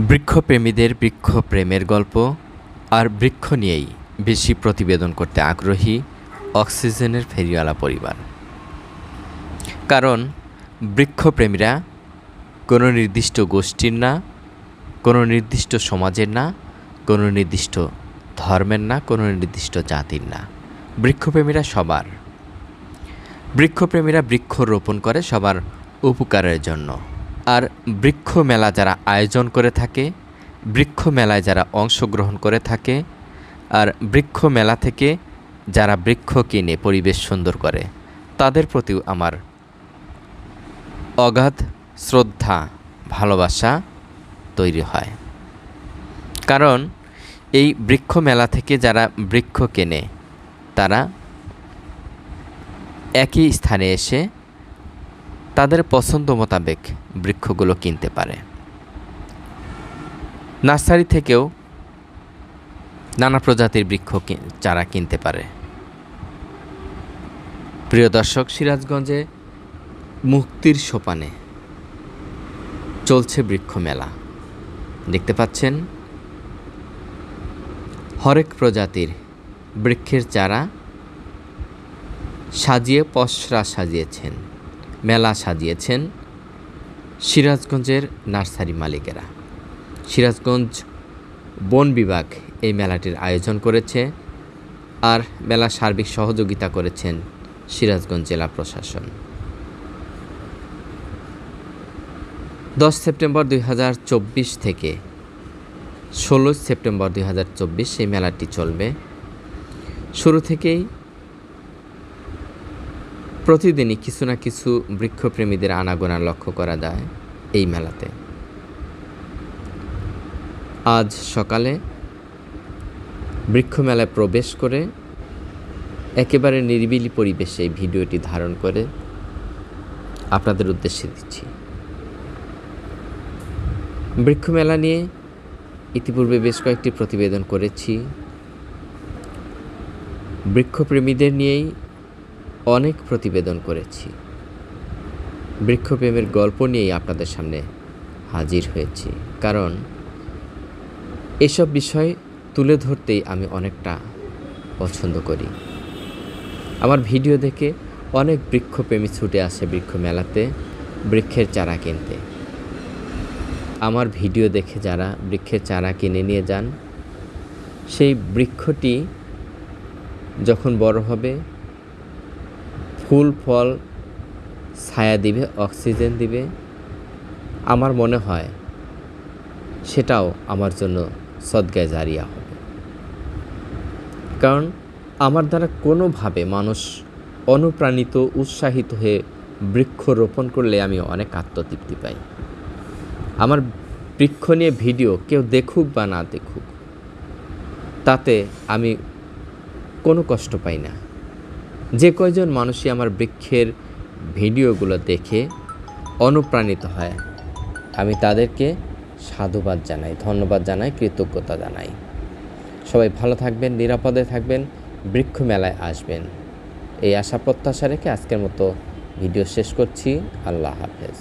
বৃক্ষপ্রেমীদের বৃক্ষ প্রেমের গল্প আর বৃক্ষ নিয়েই বেশি প্রতিবেদন করতে আগ্রহী অক্সিজেনের ফেরিওয়ালা পরিবার। কারণ বৃক্ষপ্রেমীরা কোনো নির্দিষ্ট গোষ্ঠীর না, কোনো নির্দিষ্ট সমাজের না, কোনো নির্দিষ্ট ধর্মের না, কোনো নির্দিষ্ট জাতির না। বৃক্ষপ্রেমীরা সবার। বৃক্ষপ্রেমীরা বৃক্ষ রোপণ করে সবার উপকারের জন্য। আর বৃক্ষ মেলা যারা আয়োজন করে থাকে, বৃক্ষ মেলায় যারা অংশগ্রহণ করে থাকে, আর বৃক্ষ মেলা থেকে যারা বৃক্ষ কিনে পরিবেশ সুন্দর করে, তাদের প্রতিও আমার অগাধ শ্রদ্ধা, ভালোবাসা তৈরি হয়। কারণ এই বৃক্ষ মেলা থেকে যারা বৃক্ষ কেনে, তারা একই স্থানে এসে তাদের পছন্দ মোতাবেক বৃক্ষগুলো কিনতে পারে। নার্সারি থেকেও নানা প্রজাতির বৃক্ষ চারা কিনতে পারে। প্রিয় দর্শক, সিরাজগঞ্জে মুক্তির সোপানে চলছে বৃক্ষ মেলা। দেখতে পাচ্ছেন, হরেক প্রজাতির বৃক্ষের চারা সাজিয়ে পসরা সাজিয়েছেন। মেলা সাজিয়েছেন সিরাজগঞ্জের নার্সারি মালিকেরা। সিরাজগঞ্জ বন বিভাগ এই মেলাটির আয়োজন করেছে আর মেলা সার্বিক সহযোগিতা করেছেন সিরাজগঞ্জ জেলা প্রশাসন। দশ সেপ্টেম্বর দুই হাজার চব্বিশ থেকে ষোলো সেপ্টেম্বর দুই হাজার চব্বিশ এই মেলাটি চলবে। শুরু থেকেই প্রতিদিনই কিছু না কিছু বৃক্ষপ্রেমীদের আনাগোনা লক্ষ্য করা যায় এই মেলাতে। আজ সকালে বৃক্ষ মেলায় প্রবেশ করে একেবারে নিরিবিলি পরিবেশে ভিডিওটি ধারণ করে আপনাদের উদ্দেশ্যে দিচ্ছি। বৃক্ষ মেলা নিয়ে ইতিপূর্বে বেশ কয়েকটি প্রতিবেদন করেছি। বৃক্ষপ্রেমীদের নিয়েই অনেক প্রতিবেদন করেছি। বৃক্ষপ্রেমের গল্প নিয়েই আপনাদের সামনে হাজির হয়েছি। কারণ এসব বিষয় তুলে ধরতেই আমি অনেকটা পছন্দ করি। আমার ভিডিও দেখে অনেক বৃক্ষপ্রেমী ছুটে আসে বৃক্ষ মেলাতে বৃক্ষের চারা কিনতে। আমার ভিডিও দেখে যারা বৃক্ষের চারা কিনে নিয়ে যান, সেই বৃক্ষটি যখন বড় হবে ফুল ফল, ছায়া দিবে, অক্সিজেন দিবে। আমার মনে হয় সেটাও আমার জন্য সদ্গায় জারিয়া হবে। কারণ আমার দ্বারা কোনোভাবে মানুষ অনুপ্রাণিত, উৎসাহিত হয়ে বৃক্ষ রোপণ করলে আমি অনেক আত্মতৃপ্তি পাই। আমার বৃক্ষ নিয়ে ভিডিও কেউ দেখুক বা না দেখুক, তাতে আমি কোনো কষ্ট পাই না। যে কয়জন মানুষই আমার বৃক্ষের ভিডিওগুলো দেখে অনুপ্রাণিত হয়, আমি তাদেরকে সাধুবাদ জানাই, ধন্যবাদ জানাই, কৃতজ্ঞতা জানাই। সবাই ভালো থাকবেন, নিরাপদে থাকবেন, বৃক্ষ মেলায় আসবেন। এই আশা প্রত্যাশা রেখে আজকের মতো ভিডিও শেষ করছি। আল্লাহ হাফেজ।